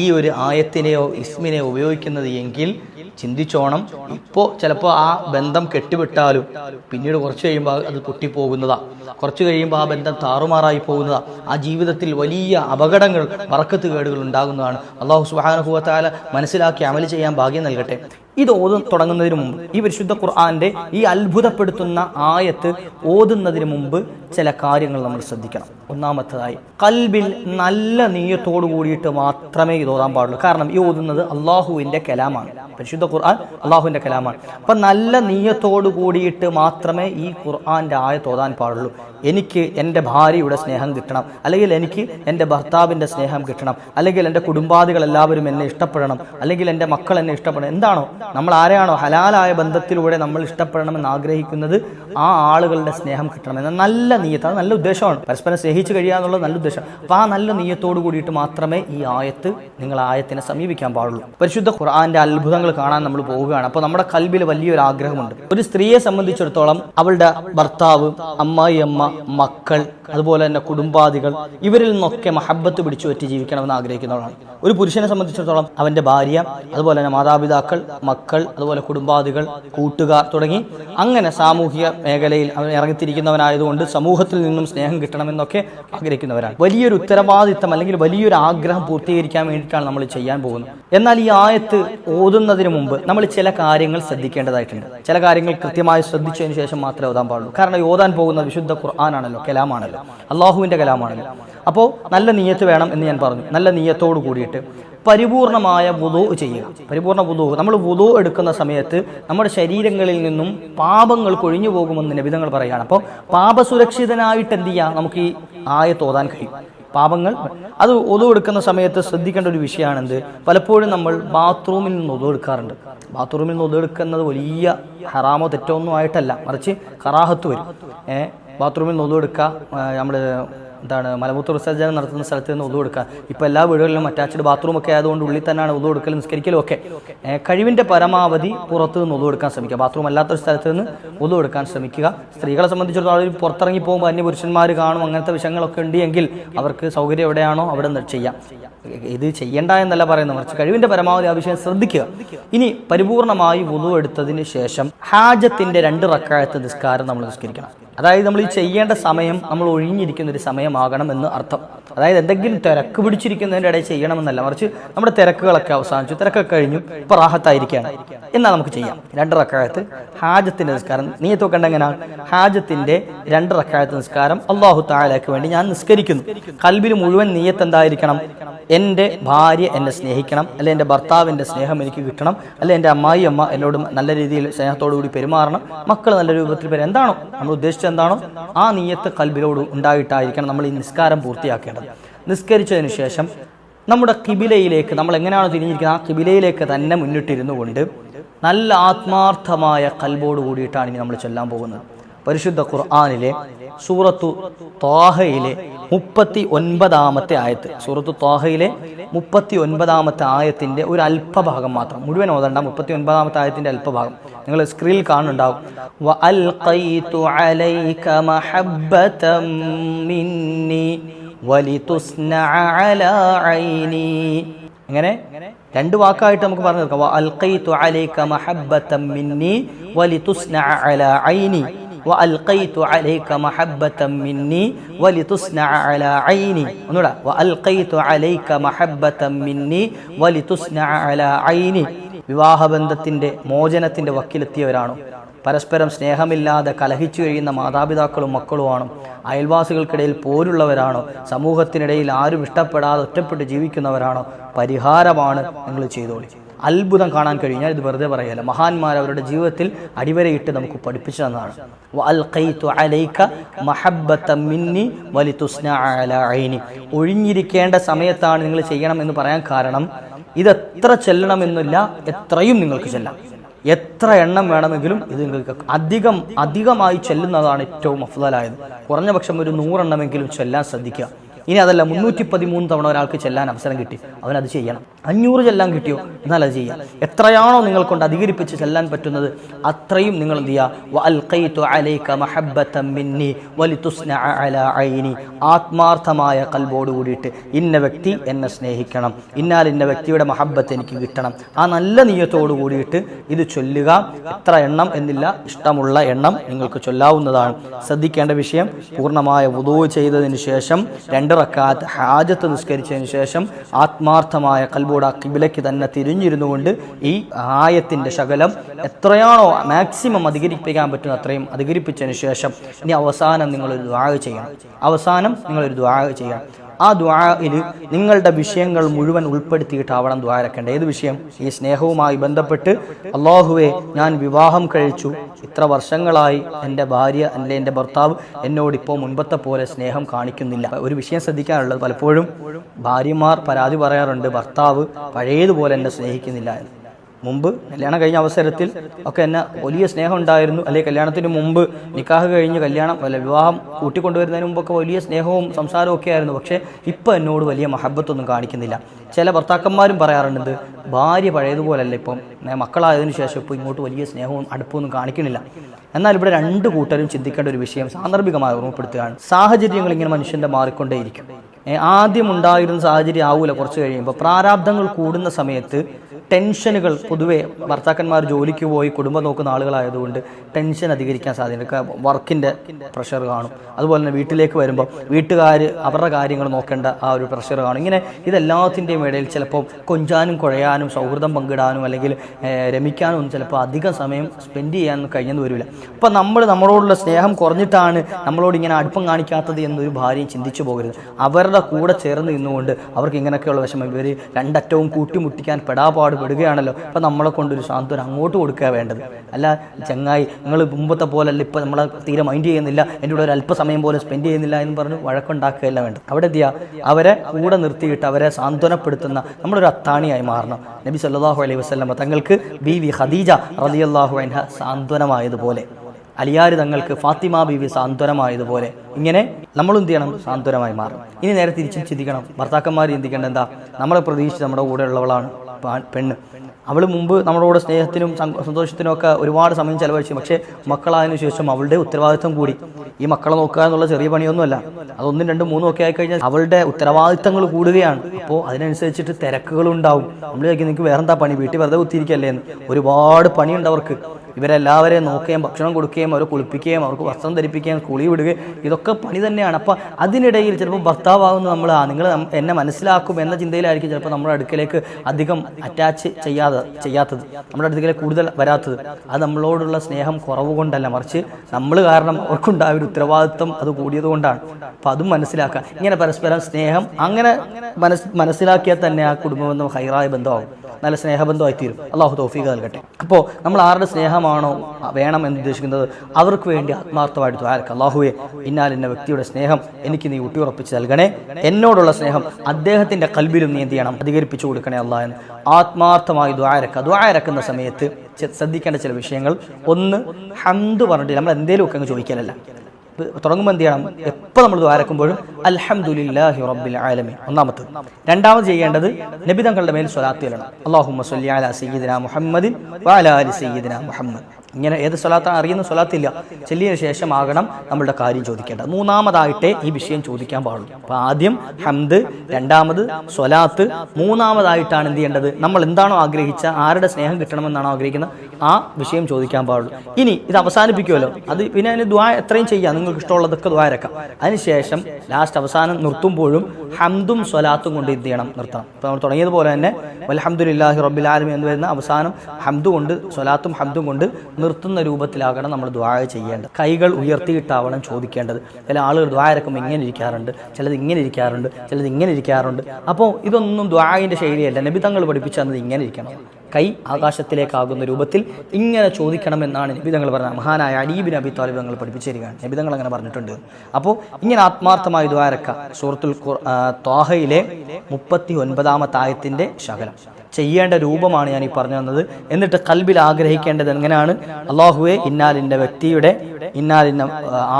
ഈ ഒരു ആയത്തിനെയോ ഇസ്മിനെയോ ഉപയോഗിക്കുന്നത് എങ്കിൽ ചിന്തിച്ചോണം. ഇപ്പോൾ ചിലപ്പോൾ ആ ബന്ധം കെട്ടിവിട്ടാലും പിന്നീട് കുറച്ച് കഴിയുമ്പോൾ അത് പൊട്ടിപ്പോകുന്നതാ. കുറച്ച് കഴിയുമ്പോൾ ആ ബന്ധം താറുമാറായി പോകുന്നതാ. ആ ജീവിതത്തിൽ വലിയ അപകടങ്ങൾ വറക്കത്ത് കേടുകൾ ഉണ്ടാകുന്നതാണ്. അള്ളാഹു സുഹാനുഭവത്താല മനസ്സിലാക്കി അമൽ ചെയ്യാൻ ഭാഗ്യം നൽകട്ടെ. ഇത് ഓതു തുടങ്ങുന്നതിന് മുമ്പ്. ഈ പരിശുദ്ധ ഖുർആാന്റെ ഈ അത്ഭുതപ്പെടുത്തുന്ന ആയത്ത് ഓതുന്നതിന് മുമ്പ് ചില കാര്യങ്ങൾ നമ്മൾ ശ്രദ്ധിക്കണം. ഒന്നാമത്തതായി കൽബിൽ നല്ല നീയത്തോടു കൂടിയിട്ട് മാത്രമേ ഇത് ഓതാൻ പാടുള്ളൂ. കാരണം ഈ ഓതുന്നത് അള്ളാഹുവിന്റെ കലാമാണ്. പരിശുദ്ധ ഖുർആൻ അള്ളാഹുവിന്റെ കലാമാണ്. അപ്പൊ നല്ല നീയത്തോടു കൂടിയിട്ട് മാത്രമേ ഈ ഖുർആന്റെ ആയത്ത് ഓതാൻ പാടുള്ളൂ. എനിക്ക് എന്റെ ഭാര്യയുടെ സ്നേഹം കിട്ടണം. അല്ലെങ്കിൽ എനിക്ക് എന്റെ ഭർത്താവിന്റെ സ്നേഹം കിട്ടണം. അല്ലെങ്കിൽ എന്റെ കുടുംബാദികൾ എല്ലാവരും എന്നെ ഇഷ്ടപ്പെടണം. അല്ലെങ്കിൽ എന്റെ മക്കൾ എന്നെ ഇഷ്ടപ്പെടണം. എന്താണോ നമ്മൾ ആരെയാണോ ഹലാലായ ബന്ധത്തിലൂടെ നമ്മൾ ഇഷ്ടപ്പെടണമെന്ന് ആഗ്രഹിക്കുന്നത് ആ ആളുകളുടെ സ്നേഹം കിട്ടണം എന്ന നല്ല നീയത്ത്. അത് നല്ല ഉദ്ദേശമാണ്. പരസ്പരം സ്നേഹിച്ച് കഴിയുക എന്നുള്ളത് നല്ല ഉദ്ദേശം അപ്പോൾ ആ നല്ല നീയത്തോട് കൂടിയിട്ട് മാത്രമേ ഈ ആയത്ത് നിങ്ങൾ ആയത്തിനെ സമീപിക്കാൻ പാടുള്ളൂ. പരിശുദ്ധ ഖുർആന്റെ അത്ഭുതങ്ങൾ കാണാൻ നമ്മൾ പോവുകയാണ്. അപ്പോൾ നമ്മുടെ കൽബിൽ വലിയൊരു ആഗ്രഹമുണ്ട്. ഒരു സ്ത്രീയെ സംബന്ധിച്ചിടത്തോളം അവളുടെ ഭർത്താവ് അമ്മായി അമ്മ മക്കൾ അതുപോലെ തന്നെ കുടുംബാദികൾ ഇവരിൽ നിന്നൊക്കെ മഹബത്ത് പിടിച്ചു പറ്റി ജീവിക്കണമെന്ന് ആഗ്രഹിക്കുന്നവളാണ്. ഒരു പുരുഷനെ സംബന്ധിച്ചിടത്തോളം അവന്റെ ഭാര്യ അതുപോലെ തന്നെ മാതാപിതാക്കൾ മക്കൾ അതുപോലെ കുടുംബാദികൾ കൂട്ടുകാർ തുടങ്ങി അങ്ങനെ സാമൂഹിക മേഖലയിൽ അവൻ ഇറങ്ങിത്തിരിക്കുന്നവനായതുകൊണ്ട് സമൂഹത്തിൽ നിന്നും സ്നേഹം കിട്ടണമെന്നൊക്കെ ആഗ്രഹിക്കുന്നവരാണ്. വലിയൊരു ഉത്തരവാദിത്തം അല്ലെങ്കിൽ വലിയൊരു ആഗ്രഹം പൂർത്തീകരിക്കാൻ വേണ്ടിയിട്ടാണ് നമ്മൾ ചെയ്യാൻ പോകുന്നത്. എന്നാൽ ഈ ആയത്ത് ഓതുന്നതിന് മുമ്പ് നമ്മൾ ചില കാര്യങ്ങൾ ശ്രദ്ധിക്കേണ്ടതായിട്ടുണ്ട്. ചില കാര്യങ്ങൾ കൃത്യമായി ശ്രദ്ധിച്ചതിന് ശേഷം മാത്രമേ ഓതാൻ പാടുള്ളൂ. കാരണം ഓതാൻ പോകുന്ന വിശുദ്ധ ഖുർആാനാണല്ലോ കലാമാണല്ലോ. അള്ളാഹുവിന്റെ കലാമാണല്ലോ. അപ്പോൾ നല്ല നീയത്ത് വേണം എന്ന് ഞാൻ പറഞ്ഞു. നല്ല നീയത്തോട് കൂടിയിട്ട് പരിപൂർണമായ വുതു ചെയ്യുക. പരിപൂർണ വുതു നമ്മൾ വുതു എടുക്കുന്ന സമയത്ത് നമ്മുടെ ശരീരങ്ങളിൽ നിന്നും പാപങ്ങൾ കൊഴിഞ്ഞു പോകുമെന്ന് നബിതങ്ങൾ പറയുകയാണ് അപ്പോൾ പാപസുരക്ഷിതനായിട്ട് എന്ത് ചെയ്യാം? നമുക്ക് ഈ ആയ തോതാൻ കഴിയും. പാപങ്ങൾ. അത് ഒതു എടുക്കുന്ന സമയത്ത് ശ്രദ്ധിക്കേണ്ട ഒരു വിഷയമാണെന്ത്? പലപ്പോഴും നമ്മൾ ബാത്റൂമിൽ നിന്ന് ഒതു എടുക്കാറുണ്ട്. ബാത്റൂമിൽ നിന്ന് ഒതു എടുക്കുന്നത് വലിയ ഹറാമോ തെറ്റോ ഒന്നും ആയിട്ടല്ല. മറിച്ച് കറാഹത്ത് വരും. ഏഹ് ബാത്റൂമിൽ നിന്ന് ഒതു എടുക്കുക. നമ്മൾ എന്താണ് മലമൂത്ര വിസർജനം നടത്തുന്ന സ്ഥലത്ത് നിന്ന് ഒതു കൊടുക്കുക. ഇപ്പോൾ എല്ലാ വീടുകളിലും അറ്റാച്ച്ഡ് ബാത്റൂം ഒക്കെ ആയതുകൊണ്ട് ഉള്ളിൽ തന്നെയാണ് ഒതു കൊടുക്കലും നിസ്കരിക്കലും ഒക്കെ. കഴിവിന്റെ പരമാവധി പുറത്ത് നിന്ന് ഒതു കൊടുക്കാൻ ശ്രമിക്കുക. ബാത്റൂം അല്ലാത്തൊരു സ്ഥലത്ത് നിന്ന് ഒതു കൊടുക്കാൻ ശ്രമിക്കുക. സ്ത്രീകളെ സംബന്ധിച്ചിടത്തോളം അവർ പുറത്തിറങ്ങി പോകുമ്പോൾ അന്യ പുരുഷന്മാർ കാണും അങ്ങനത്തെ വിഷയങ്ങളൊക്കെ ഉണ്ട് എങ്കിൽ അവർക്ക് സൗകര്യം എവിടെയാണോ അവിടെ നിന്ന് ചെയ്യാം. ഇത് ചെയ്യണ്ട എന്നല്ല പറയുന്നത്. മറിച്ച് കഴിവിന്റെ പരമാവധി ആവശ്യം ശ്രദ്ധിക്കുക. ഇനി പരിപൂർണമായി വുതു എടുത്തതിന് ശേഷം ഹാജത്തിന്റെ രണ്ട് റക്കായത്ത് നിസ്കാരം നമ്മൾ നിസ്കരിക്കണം. അതായത് നമ്മൾ ഈ ചെയ്യേണ്ട സമയം നമ്മൾ ഒഴിഞ്ഞിരിക്കുന്ന ഒരു സമയമാകണം എന്ന് അർത്ഥം. അതായത് എന്തെങ്കിലും തിരക്ക് പിടിച്ചിരിക്കുന്നതിന്റെ ഇടയിൽ ചെയ്യണമെന്നല്ല. മറിച്ച് നമ്മുടെ തിരക്കുകളൊക്കെ അവസാനിച്ചു. തിരക്കൊക്കെ കഴിഞ്ഞു. ഇപ്പൊ റാഹത്തായിരിക്കുകയാണ്. എന്നാൽ നമുക്ക് ചെയ്യാം. രണ്ട് റക്കായത്ത് ഹാജത്തിന്റെ നിസ്കാരം. നീ തോക്കേണ്ട എങ്ങനെയാണ് ഹാജത്തിന്റെ രണ്ട് റക്കായത്ത് നിസ്കാരം അള്ളാഹു താലാക്ക് വേണ്ടി ഞാൻ നിസ്കരിക്കുന്നു. കൽബിൽ മുഴുവൻ നീയത്ത് എന്തായിരിക്കണം? എന്റെ ഭാര്യ എന്നെ സ്നേഹിക്കണം അല്ലെ എന്റെ ഭർത്താവിന്റെ സ്നേഹം എനിക്ക് കിട്ടണം അല്ലെ എന്റെ അമ്മായി അമ്മ എന്നോട് നല്ല രീതിയിൽ സ്നേഹത്തോടു കൂടി പെരുമാറണം. മക്കൾ നല്ല രൂപത്തിൽ പേര് എന്താണോ? നമ്മൾ ഉദ്ദേശിച്ചത് എന്താണോ? ആ നീയത്ത് കൽബിലോട് ഉണ്ടായിട്ടായിരിക്കണം നമ്മൾ ഈ നിസ്കാരം പൂർത്തിയാക്കേണ്ടത്. നിസ്കരിച്ചതിന് ശേഷം നമ്മുടെ കിബിലയിലേക്ക് നമ്മൾ എങ്ങനെയാണ് തിരിഞ്ഞിരിക്കുന്നത് ആ കിബിലയിലേക്ക് തന്നെ മുന്നിട്ടിരുന്നു കൊണ്ട് നല്ല ആത്മാർത്ഥമായ കൽബോട് കൂടിയിട്ടാണ് ഇനി നമ്മൾ ചെല്ലാൻ പോകുന്നത്. പരിശുദ്ധ ഖുർആാനിലെ സൂറത്തു ത്വാഹയിലെ മുപ്പത്തി ഒൻപതാമത്തെ ആയത്ത്. സൂറത്തു ത്വാഹയിലെ മുപ്പത്തി ഒൻപതാമത്തെ ആയത്തിന്റെ ഒരു അല്പഭാഗം മാത്രം. മുഴുവൻ ഓതണ്ട മുപ്പത്തി ഒൻപതാമത്തെ ആയത്തിന്റെ അല്പഭാഗം. നിങ്ങൾ സ്ക്രീനിൽ കാണുന്നുണ്ടാവും. അങ്ങനെ രണ്ട് വാക്കായിട്ട് നമുക്ക് പറഞ്ഞു തീർക്കാം. وَأَلْقَيْتُ عَلَيْكَ مَحَبَّةً مِّنِّي وَلِتُصْنَعَ عَلَى عَيْنِي وألقيت عليك محبة مني ولتصنع على عيني ഒന്നുകൂടെ وألقيت عليك محبة مني ولتصنع على عيني വിവാഹബന്ധത്തിന്റെ മോചനത്തിന്റെ വക്കിലെത്തിയവരാണോ പരസ്പരം സ്നേഹമില്ലാതെ കലഹിച്ചു കഴിയുന്ന മാതാപിതാക്കളും മക്കളുമാണോ അയൽവാസികൾക്കിടയിൽ പോരുള്ളവരാണോ സമൂഹത്തിനിടയിൽ ആരും ഇഷ്ടപ്പെടാതെ ഒറ്റപ്പെട്ട് ജീവിക്കുന്നവരാണോ പരിഹാരമാണ് നിങ്ങൾ ചെയ്തോളി അത്ഭുതം കാണാൻ കഴിഞ്ഞാൽ ഇത് വെറുതെ പറയല്ല. മഹാന്മാർ അവരുടെ ജീവിതത്തിൽ അടിവരയിട്ട് നമുക്ക് പഠിപ്പിച്ചു തന്നതാണ് ഒഴിഞ്ഞിരിക്കേണ്ട സമയത്താണ് നിങ്ങൾ ചെയ്യണം എന്ന് പറയാൻ കാരണം ഇതെത്ര ചെല്ലണമെന്നില്ല എത്രയും നിങ്ങൾക്ക് ചെല്ലാം. എത്ര എണ്ണം വേണമെങ്കിലും ഇത് നിങ്ങൾക്ക് അധികം അധികമായി ചെല്ലുന്നതാണ് ഏറ്റവും അഫ്ദലായത്. കുറഞ്ഞ പക്ഷം ഒരു നൂറെണ്ണമെങ്കിലും ചെല്ലാൻ ശ്രദ്ധിക്കുക. ഇനി അതല്ല മുന്നൂറ്റി പതിമൂന്ന് തവണ ഒരാൾക്ക് ചെല്ലാൻ അവസരം കിട്ടി. അവൻ അത് ചെയ്യണം. അഞ്ഞൂറ് ചെല്ലാൻ കിട്ടിയോ? എന്നാൽ അത് ചെയ്യാം. എത്രയാണോ നിങ്ങൾ കൊണ്ട് അധികരിപ്പിച്ച് ചെല്ലാൻ പറ്റുന്നത് അത്രയും നിങ്ങൾ എന്ത് ചെയ്യുക ആത്മാർത്ഥമായ കൽബോട് കൂടിയിട്ട് ഇന്ന വ്യക്തി എന്നെ സ്നേഹിക്കണം. ഇന്നാൽ ഇന്ന വ്യക്തിയുടെ മഹബത്ത് എനിക്ക് കിട്ടണം. ആ നല്ല നീയത്തോട് കൂടിയിട്ട് ഇത് ചൊല്ലുക എത്ര എണ്ണം എന്നില്ല ഇഷ്ടമുള്ള എണ്ണം നിങ്ങൾക്ക് ചൊല്ലാവുന്നതാണ്. ശ്രദ്ധിക്കേണ്ട വിഷയം പൂർണമായ ഉദവ് ചെയ്തതിന് ശേഷം രണ്ട് റക്കാത്ത് ഹാജത്ത് നിസ്കരിച്ചതിന് ശേഷം ആത്മാർത്ഥമായ കൽബോട് കിബിലയ്ക്ക് തന്നെ തിരിഞ്ഞിരുന്നു കൊണ്ട് ഈ ആയത്തിന്റെ ശകലം എത്രയാണോ മാക്സിമം അധികരിപ്പിക്കാൻ പറ്റുന്ന അത്രയും അധികരിപ്പിച്ചതിന് ശേഷം ഇനി അവസാനം നിങ്ങളൊരു ദ്വാ ചെയ്യണം. അവസാനം നിങ്ങളൊരു ദ്വാ ചെയ്യണം. ആ ദ്വായിൽ നിങ്ങളുടെ വിഷയങ്ങൾ മുഴുവൻ ഉൾപ്പെടുത്തിയിട്ടാവണം ദ്വാരക്കേണ്ടത് ഏത് വിഷയം? ഈ സ്നേഹവുമായി ബന്ധപ്പെട്ട് അള്ളാഹുവെ ഞാൻ വിവാഹം കഴിച്ചു. ഇത്ര വർഷങ്ങളായി എന്റെ ഭാര്യ അല്ലെ എന്റെ ഭർത്താവ് എന്നോട് ഇപ്പോൾ മുൻപത്തെ പോലെ സ്നേഹം കാണിക്കുന്നില്ല. ഒരു വിഷയം ശ്രദ്ധിക്കാനുള്ളത് പലപ്പോഴും ഭാര്യമാർ പരാതി പറയാറുണ്ട് ഭർത്താവ് പഴയതുപോലെ എന്നെ സ്നേഹിക്കുന്നില്ല എന്ന്. മുമ്പ് കല്യാണം കഴിഞ്ഞ അവസരത്തിൽ ഒക്കെ എന്നെ വലിയ സ്നേഹം ഉണ്ടായിരുന്നു. അല്ലെങ്കിൽ കല്യാണത്തിന് മുമ്പ് നിക്കാഹ് കഴിഞ്ഞ് കല്യാണം അല്ല വിവാഹം കൂട്ടിക്കൊണ്ടുവരുന്നതിന് മുമ്പൊക്കെ വലിയ സ്നേഹവും സംസാരവും ഒക്കെ ആയിരുന്നു. പക്ഷേ ഇപ്പം എന്നോട് വലിയ മഹബത്തൊന്നും കാണിക്കുന്നില്ല. ചില ഭർത്താക്കന്മാരും പറയാറുണ്ട് ഭാര്യ പഴയതുപോലല്ല ഇപ്പം. മക്കളായതിനു ശേഷം ഇപ്പോൾ ഇങ്ങോട്ട് വലിയ സ്നേഹവും അടുപ്പമൊന്നും കാണിക്കുന്നില്ല. എന്നാൽ ഇവിടെ രണ്ട് കൂട്ടരും ചിന്തിക്കേണ്ട ഒരു വിഷയം സാന്ദർഭികമായി ഓർമ്മപ്പെടുത്തുകയാണ്. സാഹചര്യങ്ങൾ ഇങ്ങനെ മനുഷ്യന്റെ മാറിക്കൊണ്ടേയിരിക്കും. ആദ്യം ഉണ്ടായിരുന്ന സാഹചര്യം ആവൂല കുറച്ച് കഴിയുമ്പോൾ പ്രാരാബ്ദങ്ങൾ കൂടുന്ന സമയത്ത് ടെൻഷനുകൾ. പൊതുവെ ഭർത്താക്കന്മാർ ജോലിക്ക് പോയി കുടുംബം നോക്കുന്ന ആളുകളായതുകൊണ്ട് ടെൻഷൻ അധികരിക്കാൻ സാധ്യത വർക്കിന്റെ പ്രഷർ കാണും. അതുപോലെ തന്നെ വീട്ടിലേക്ക് വരുമ്പോൾ വീട്ടുകാർ അവരുടെ കാര്യങ്ങൾ നോക്കേണ്ട ആ ഒരു പ്രഷർ കാണും. ഇങ്ങനെ ഇതെല്ലാത്തിന്റെയും ഇടയിൽ ചിലപ്പോൾ കൊഞ്ചാനും കുഴയാനും സൗഹൃദം പങ്കിടാനും അല്ലെങ്കിൽ രമിക്കാനും ഒന്നും ചിലപ്പോൾ അധികം സമയം സ്പെൻഡ് ചെയ്യാനും കഴിഞ്ഞെന്ന് വരില്ല. അപ്പം നമ്മൾ നമ്മളോടുള്ള സ്നേഹം കുറഞ്ഞിട്ടാണ് നമ്മളോട് ഇങ്ങനെ അടുപ്പം കാണിക്കാത്തത് എന്നൊരു ഭാര്യയും ചിന്തിച്ചു പോകരുത്. അവരുടെ കൂടെ ചേർന്ന് നിന്നുകൊണ്ട് അവർക്ക് ഇങ്ങനെയൊക്കെയുള്ള വിഷമം. ഇവർ രണ്ടറ്റവും കൂട്ടിമുട്ടിക്കാൻ പെടാപാട് പെടുകയാണല്ലോ അപ്പം നമ്മളെ കൊണ്ടൊരു സാന്ത്വനം അങ്ങോട്ട് കൊടുക്കുക വേണ്ടത്. അല്ല ചങ്ങായി നിങ്ങൾ മുമ്പത്തെ പോലല്ല ഇപ്പം നമ്മളെ തീരെ മൈൻഡ് ചെയ്യുന്നില്ല. എന്റെ കൂടെ ഒരു അല്പസമയം പോലെ സ്പെൻഡ് ചെയ്യുന്നില്ല എന്ന് പറഞ്ഞ് വഴക്കുണ്ടാക്കുകയല്ല വേണ്ടത്. അവിടെ ചെയ്യുക? അവരെ കൂടെ നിർത്തിയിട്ട് അവരെ സാന്ത്വനപ്പെടുത്തുന്ന നമ്മളൊരു അത്താണിയായി മാറണം. നബി സല്ലാഹു അലൈഹി വസ്ലമ തങ്ങൾക്ക് ബി വി ഖദീജ റളിയല്ലാഹു അൻഹ സാന്ത്വനമായതുപോലെ. അലിയാർ തങ്ങൾക്ക് ഫാത്തിമ ബീവി സാന്ത്വനമായതുപോലെ. ഇങ്ങനെ നമ്മൾ എന്ത് ചെയ്യണം? സാന്ത്വനമായി മാറണം ഇനി നേരെ തിരിച്ചും ചിന്തിക്കണം. ഭർത്താക്കന്മാർ ചിന്തിക്കേണ്ട എന്താ? നമ്മളെ പ്രതീക്ഷിച്ച് നമ്മുടെ കൂടെ ഉള്ളവളാണ് പെണ്ണ്. അവൾ മുമ്പ് നമ്മുടെ കൂടെ സ്നേഹത്തിനും സന്തോ- സന്തോഷത്തിനും ഒക്കെ ഒരുപാട് സമയം ചെലവഴിച്ചു. പക്ഷേ മക്കളായതിനു ശേഷം അവളുടെ ഉത്തരവാദിത്വം കൂടി. ഈ മക്കളെ നോക്കുക എന്നുള്ള ചെറിയ പണിയൊന്നുമല്ല. അതൊന്നും രണ്ടും മൂന്നും ഒക്കെ ആയിക്കഴിഞ്ഞാൽ അവളുടെ ഉത്തരവാദിത്തങ്ങൾ കൂടുകയാണ്. അപ്പോൾ അതിനനുസരിച്ചിട്ട് തിരക്കുകളുണ്ടാവും. നമ്മൾ ചോദിക്കും നിങ്ങൾക്ക് വേറെന്താ പണി? വീട്ടിൽ വെറുതെ കുത്തിയിരിക്കല്ലേ എന്ന്. ഒരുപാട് പണിയുണ്ട് അവർക്ക്. ഇവരെല്ലാവരെയും നോക്കുകയും ഭക്ഷണം കൊടുക്കുകയും അവരെ കുളിപ്പിക്കുകയും അവർക്ക് വസ്ത്രം ധരിപ്പിക്കുകയും കുളി വിടുകയും ഇതൊക്കെ പണി തന്നെയാണ്. അപ്പം അതിനിടയിൽ ചിലപ്പോൾ ഭർത്താവാകുന്ന നമ്മൾ നിങ്ങൾ എന്നെ മനസ്സിലാക്കും എന്ന ചിന്തയിലായിരിക്കും ചിലപ്പോൾ നമ്മുടെ അടുക്കലേക്ക് അധികം അറ്റാച്ച് ചെയ്യാതെ ചെയ്യാത്തത്. നമ്മുടെ അടുക്കലേക്ക് കൂടുതൽ വരാത്തത്. അത് നമ്മളോടുള്ള സ്നേഹം കുറവ് കൊണ്ടല്ല. മറിച്ച് നമ്മൾ കാരണം അവർക്കുണ്ടായ ഒരു ഉത്തരവാദിത്വം അത് കൂടിയത് കൊണ്ടാണ്. അപ്പം അതും മനസ്സിലാക്കുക. ഇങ്ങനെ പരസ്പരം സ്നേഹം അങ്ങനെ മനസ് മനസ്സിലാക്കിയാൽ തന്നെ ആ കുടുംബബന്ധം ഹൈറായ ബന്ധമാകും നല്ല സ്നേഹബന്ധമായി തീരും അള്ളാഹു തൗഫീഖ് നൽകട്ടെ. അപ്പോൾ നമ്മൾ ആരുടെ സ്നേഹമാണോ വേണം എന്ന് ഉദ്ദേശിക്കുന്നത് അവർക്ക് വേണ്ടി ആത്മാർത്ഥമായിട്ട് ആർക്ക് അള്ളാഹുവെ ഇന്നാൽ എന്ന വ്യക്തിയുടെ സ്നേഹം എനിക്ക് നീ ഊട്ടിയുറപ്പിച്ച് നൽകണേ. എന്നോടുള്ള സ്നേഹം അദ്ദേഹത്തിന്റെ കൽബിലും നീ എന്ത് ചെയ്യണം? അധികരിപ്പിച്ചു കൊടുക്കണേ അള്ളാഹ് എന്ന് ആത്മാർത്ഥമായി ദ്വാരക്ക ദ്വാരക്കുന്ന സമയത്ത് ശ്രദ്ധിക്കേണ്ട ചില വിഷയങ്ങൾ. ഒന്ന് ഹന്ത് പറഞ്ഞിട്ട് നമ്മൾ എന്തേലും ഒക്കെ അങ്ങ് ചോദിക്കലല്ല. തുടങ്ങുമ്പോൾ എന്ത് ചെയ്യണം? എപ്പോൾ നമ്മൾ ദ്വാരക്കുമ്പോഴും അൽഹംദുലില്ലാഹി റബ്ബിൽ ആലമീൻ. ഒന്നാമത് രണ്ടാമത് ചെയ്യേണ്ടത് നബിതങ്ങളുടെ മേൽ സ്വലാത്ത് ചെല്ലണം. അല്ലാഹുമ്മ സല്ലി അലാ സയ്യിദിന മുഹമ്മദിൻ വഅലാ ആലി സയ്യിദിന മുഹമ്മദ്. ഇങ്ങനെ ഏത് സ്വലാത്താണ് അറിയുന്ന സ്വലാത്തില്ല. ചെല്ലിയതിനു ശേഷമാകണം നമ്മളുടെ കാര്യം ചോദിക്കേണ്ടത്. മൂന്നാമതായിട്ടേ ഈ വിഷയം ചോദിക്കാൻ പാടുള്ളൂ. അപ്പൊ ആദ്യം ഹംദ് രണ്ടാമത് സ്വലാത്ത് മൂന്നാമതായിട്ടാണ് എന്ത് ചെയ്യേണ്ടത്? നമ്മൾ എന്താണോ ആഗ്രഹിച്ച ആരുടെ സ്നേഹം കിട്ടണമെന്നാണോ ആഗ്രഹിക്കുന്നത് ആ വിഷയം ചോദിക്കാൻ പാടുള്ളൂ. ഇനി ഇത് അവസാനിപ്പിക്കുമല്ലോ അത് പിന്നെ അതിന് ദ്വാ എത്രയും ചെയ്യാം. നിങ്ങൾക്ക് ഇഷ്ടമുള്ളതൊക്കെ ദ്വാരക്കാം അതിനുശേഷം ലാസ്റ്റ് അവസാനം നിർത്തുമ്പോഴും ഹംദും സ്വലാത്തും കൊണ്ട് എന്ത് ചെയ്യണം? നിർത്തണം. ഇപ്പോൾ നമ്മൾ തുടങ്ങിയതുപോലെ തന്നെ അലഹമുല്ലാഹി റബ്ബിൽ ആലമി എന്ന് വരുന്ന അവസാനം ഹംദ് കൊണ്ട് സ്വലാത്തും ഹംദും കൊണ്ട് നിർത്തുന്ന രൂപത്തിലാകണം നമ്മൾ ദ്വാര ചെയ്യേണ്ടത്. കൈകൾ ഉയർത്തിയിട്ടാവണം ചോദിക്കേണ്ടത്. ചില ആളുകൾ ദ്വാരക്കുമ്പോൾ ഇങ്ങനെ ഇരിക്കാറുണ്ട് ചിലത് ഇങ്ങനെ ഇരിക്കാറുണ്ട് ചിലത് ഇങ്ങനെ ഇരിക്കാറുണ്ട്. അപ്പോൾ ഇതൊന്നും ദ്വായിന്റെ ശൈലിയല്ല. നബി തങ്ങൾ പഠിപ്പിച്ചു ഇങ്ങനെ ഇരിക്കണം. കൈ ആകാശത്തിലേക്കാകുന്ന രൂപത്തിൽ ഇങ്ങനെ ചോദിക്കണമെന്നാണ് നിബിതങ്ങൾ പറഞ്ഞത്. മഹാനായ അലീബിൻ അബി താലിബ് തങ്ങൾ പഠിപ്പിച്ചു തരികയാണ് നബിതങ്ങൾ അങ്ങനെ പറഞ്ഞിട്ടുണ്ട്. അപ്പോൾ ഇങ്ങനെ ആത്മാർത്ഥമായി ദ്വാരക്ക സൂറത്തുൽ ത്വാഹയിലെ മുപ്പത്തി ഒൻപതാമത്തായത്തിന്റെ ശകലം. ചെയ്യേണ്ട രൂപമാണ് ഞാൻ ഈ പറഞ്ഞു തന്നത്. എന്നിട്ട് കൽബിൽ ആഗ്രഹിക്കേണ്ടത് എങ്ങനെയാണ്? അള്ളാഹുവെ ഇന്നാലിന്റെ വ്യക്തിയുടെ ഇന്നാലിന്ന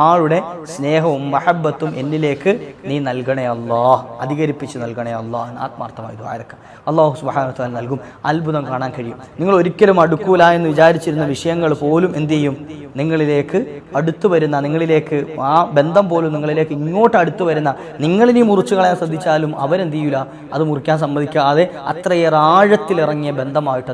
ആളുടെ സ്നേഹവും മഹബത്തും എന്നിലേക്ക് നീ നൽകണേ അള്ളാഹ് അധികരിപ്പിച്ച് നൽകണേ അള്ളാഹ് എന്ന് ദ്വാരക്ക അള്ളാഹു സുബാനത്താൽ നൽകും. അത്ഭുതം കാണാൻ കഴിയും. നിങ്ങൾ ഒരിക്കലും അടുക്കൂല എന്ന് വിചാരിച്ചിരുന്ന വിഷയങ്ങൾ പോലും എന്ത് ചെയ്യും? നിങ്ങളിലേക്ക് അടുത്തു വരുന്ന നിങ്ങളിലേക്ക് ആ ബന്ധം പോലും നിങ്ങളിലേക്ക് ഇങ്ങോട്ട് അടുത്തു വരുന്ന നിങ്ങളിനി മുറിച്ചു കളയാൻ ശ്രദ്ധിച്ചാലും അവരെന്ത് ചെയ്യൂല? അത് മുറിക്കാൻ സമ്മതിക്കാതെ അത്രയേറെ ആഴത്തിലിറങ്ങിയ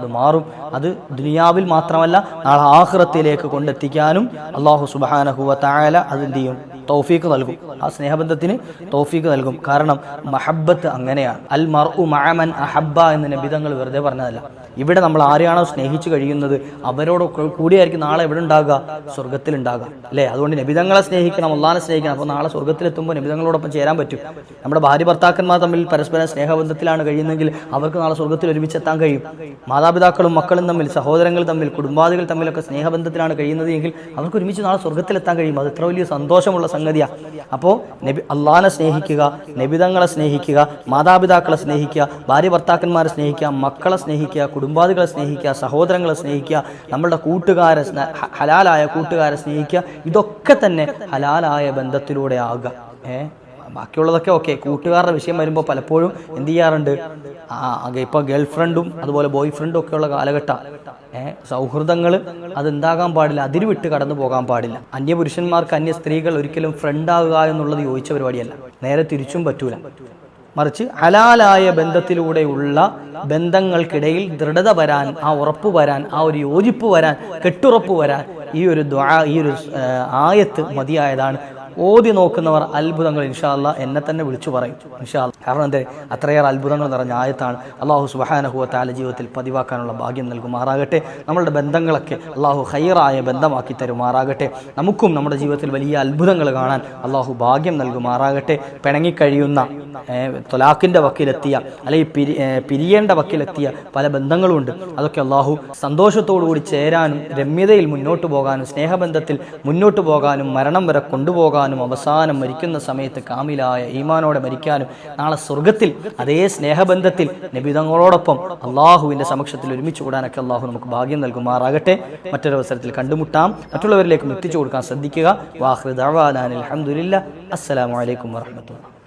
അത് മാറും. അത് ദുനിയാവിൽ മാത്രമല്ല നാളെ ആഹ്റത്തിലേക്ക് കൊണ്ടെത്തിക്കാനും അള്ളാഹു സുബാനഹുവ തായാല അതെന്ത് ചെയ്യും തൗഫീക്ക് നൽകും. ആ സ്നേഹബന്ധത്തിന് തൗഫീക്ക് നൽകും. കാരണം മഹബത്ത് അങ്ങനെയാണ്. അൽ മർഉ മഅമൻ അഹബ്ബ എന്ന് നബിതങ്ങൾ വെറുതെ പറഞ്ഞതല്ല. ഇവിടെ നമ്മൾ ആരെയാണോ സ്നേഹിച്ചു കഴിയുന്നത് അവരോട് കൂടിയായിരിക്കും നാളെ എവിടെ ഉണ്ടാകുക? സ്വർഗത്തിൽ ഉണ്ടാകുക. അല്ലേ? അതുകൊണ്ട് നബിതങ്ങളെ സ്നേഹിക്കണം അള്ളാനെ സ്നേഹിക്കണം. അപ്പോൾ നാളെ സ്വർഗത്തിലെത്തുമ്പോൾ നബിതങ്ങളോടൊപ്പം ചേരാൻ പറ്റും. നമ്മുടെ ഭാര്യ ഭർത്താക്കന്മാർ തമ്മിൽ പരസ്പരം സ്നേഹബന്ധത്തിലാണ് കഴിയുന്നതെങ്കിൽ അവർക്ക് നാളെ സ്വർഗത്തിൽ ഒരുമിച്ച് എത്താൻ കഴിയും. മാതാപിതാക്കളും മക്കളും തമ്മിൽ സഹോദരങ്ങൾ തമ്മിൽ കുടുംബാദികൾ തമ്മിലൊക്കെ സ്നേഹബന്ധത്തിലാണ് കഴിയുന്നത് എങ്കിൽ അവർക്ക് ഒരുമിച്ച് നാളെ സ്വർഗത്തിലെത്താൻ കഴിയും. അത് ഇത്ര വലിയ സന്തോഷമുള്ള സംഗതിയാണ് അപ്പോൾ നബി അള്ളാനെ സ്നേഹിക്കുക നബിതങ്ങളെ സ്നേഹിക്കുക മാതാപിതാക്കളെ സ്നേഹിക്കുക ഭാര്യ ഭർത്താക്കന്മാരെ സ്നേഹിക്കുക മക്കളെ സ്നേഹിക്കുക കുടുംബാദികളെ സ്നേഹിക്കുക സഹോദരങ്ങളെ സ്നേഹിക്കുക നമ്മളുടെ കൂട്ടുകാരെ ഹലാലായ കൂട്ടുകാരെ സ്നേഹിക്കുക ഇതൊക്കെ തന്നെ ഹലാലായ ബന്ധത്തിലൂടെ ആകുക ഏഹ് ബാക്കിയുള്ളതൊക്കെ ഓക്കെ. കൂട്ടുകാരുടെ വിഷയം വരുമ്പോൾ പലപ്പോഴും എന്ത് ചെയ്യാറുണ്ട്? ഇപ്പോൾ ഗേൾ ഫ്രണ്ടും അതുപോലെ ബോയ് ഫ്രണ്ടും ഒക്കെയുള്ള കാലഘട്ടം. ഏഹ് സൗഹൃദങ്ങൾ അതെന്താകാൻ പാടില്ല അതിര് വിട്ട് കടന്നു പോകാൻ പാടില്ല. അന്യ പുരുഷന്മാർക്ക് അന്യ സ്ത്രീകൾ ഒരിക്കലും ഫ്രണ്ട് ഫ്രണ്ടാകുക എന്നുള്ളത് യോജിച്ച പരിപാടിയല്ല. നേരെ തിരിച്ചും പറ്റൂല. മറിച്ച് ഹലാലായ ബന്ധത്തിലൂടെയുള്ള ബന്ധങ്ങൾക്കിടയിൽ ദൃഢത വരാൻ ആ ഉറപ്പ് വരാൻ ആ ഒരു യോജിപ്പ് വരാൻ കെട്ടുറപ്പ് വരാൻ ഈ ഒരു ദ്വാ ഈ ഒരു ആയത്ത് മതിയായതാണ്. ഓതി നോക്കുന്നവർ അത്ഭുതങ്ങൾ ഇൻഷാല്ല എന്നെ തന്നെ വിളിച്ചു പറയും. ഇൻഷാല്ല കാരണം എന്തേ? അത്രയേറെ അത്ഭുതങ്ങൾ നിറഞ്ഞ ആയത്താണ് അള്ളാഹു സുബഹാനഹുവ താല ജീവിതത്തിൽ പതിവാക്കാനുള്ള ഭാഗ്യം നൽകുമാറാകട്ടെ. നമ്മളുടെ ബന്ധങ്ങളൊക്കെ അള്ളാഹു ഹൈറായ ബന്ധമാക്കി തരുമാറാകട്ടെ. നമുക്കും നമ്മുടെ ജീവിതത്തിൽ വലിയ അത്ഭുതങ്ങൾ കാണാൻ അള്ളാഹു ഭാഗ്യം നൽകുമാറാകട്ടെ. പിണങ്ങിക്കഴിയുന്ന തൊലാഖിന്റെ വക്കിലെത്തിയ അല്ലെങ്കിൽ പിരി പിരിയേണ്ട വക്കിലെത്തിയ പല ബന്ധങ്ങളുമുണ്ട് അതൊക്കെ അള്ളാഹു സന്തോഷത്തോടു കൂടി ചേരാനും രമ്യതയിൽ മുന്നോട്ട് പോകാനും സ്നേഹബന്ധത്തിൽ മുന്നോട്ട് പോകാനും മരണം വരെ കൊണ്ടുപോകാനും അവസാനം മരിക്കുന്ന സമയത്ത് കാമിലായ ഈമാനോടെ മരിക്കാനും നാളെ സ്വർഗത്തിൽ അതേ സ്നേഹബന്ധത്തിൽ നബിതങ്ങളോടൊപ്പം അള്ളാഹുവിന്റെ സമക്ഷത്തിൽ ഒരുമിച്ച് കൂടാനൊക്കെ അള്ളാഹു നമുക്ക് ഭാഗ്യം നൽകുമാറാകട്ടെ. മറ്റൊരവസരത്തിൽ കണ്ടുമുട്ടാം. മറ്റുള്ളവരിലേക്കും എത്തിച്ചു കൊടുക്കാൻ ശ്രദ്ധിക്കുക. വാഹൃദാൻ അലഹമുല്ല അസ്സലാമലൈക്കും വാഹമത്തുള്ള